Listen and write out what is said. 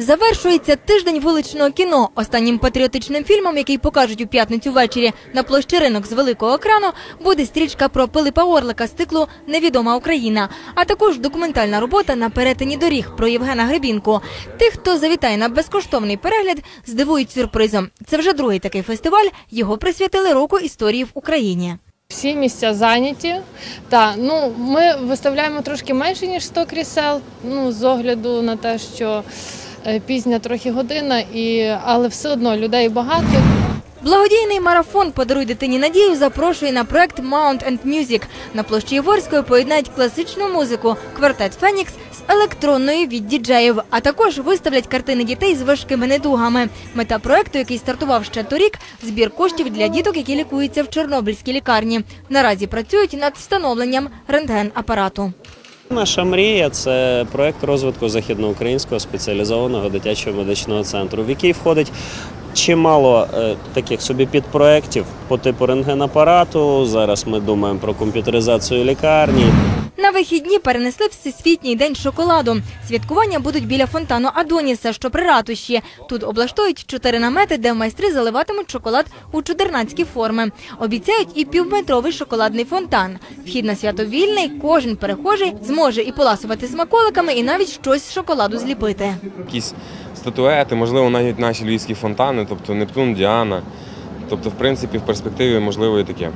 Завершується тиждень вуличного кіно. Останнім патріотичним фільмом, який покажуть у п'ятницю ввечері на площі ринок з великого екрану, буде стрічка про Пилипа Орлика з циклу Невідома Україна, а також документальна робота на перетині доріг про Євгена Гребінку. Тих, хто завітає на безкоштовний перегляд, здивують сюрпризом. Це вже другий такий фестиваль. Його присвятили року історії в Україні. Всі місця зайняті. Та ну ми виставляємо трошки менше ніж 100 крісел. Ну з огляду на те, що пізня трохи година, і але все одно людей багато. Благодійний марафон Подаруй дитині надію запрошує на проект Mount and Music. На площі Єворської поєднають класичну музику, квартет Фенікс з електронною від діджеїв, а також виставлять картини дітей з важкими недугами. Мета проекту, який стартував ще торік, збір коштів для діток, які лікуються в Чорнобильській лікарні. Наразі працюють над встановленням рентген-апарату. Наша мрія це проект розвитку західноукраїнського спеціалізованого дитячого медичного центру, в який входить чимало е, таких собі підпроєктів по типу рентгенапарату. Зараз ми думаємо про комп'ютеризацію лікарні. На вихідні перенесли Всесвітній день шоколаду. Святкування будуть біля фонтану Адоніса, що при ратуші. Тут облаштують чотири намети, де майстри заливатимуть шоколад у чудернацькі форми. Обіцяють і півметровий шоколадний фонтан. Вхід на свято вільний, кожен перехожий зможе і поласувати смаколиками, і навіть щось з шоколаду зліпити. якісь статуети, можливо, навіть наші львівські фонтани, тобто Нептун, Діана. Тобто, в принципі, в перспективі можливо і таке.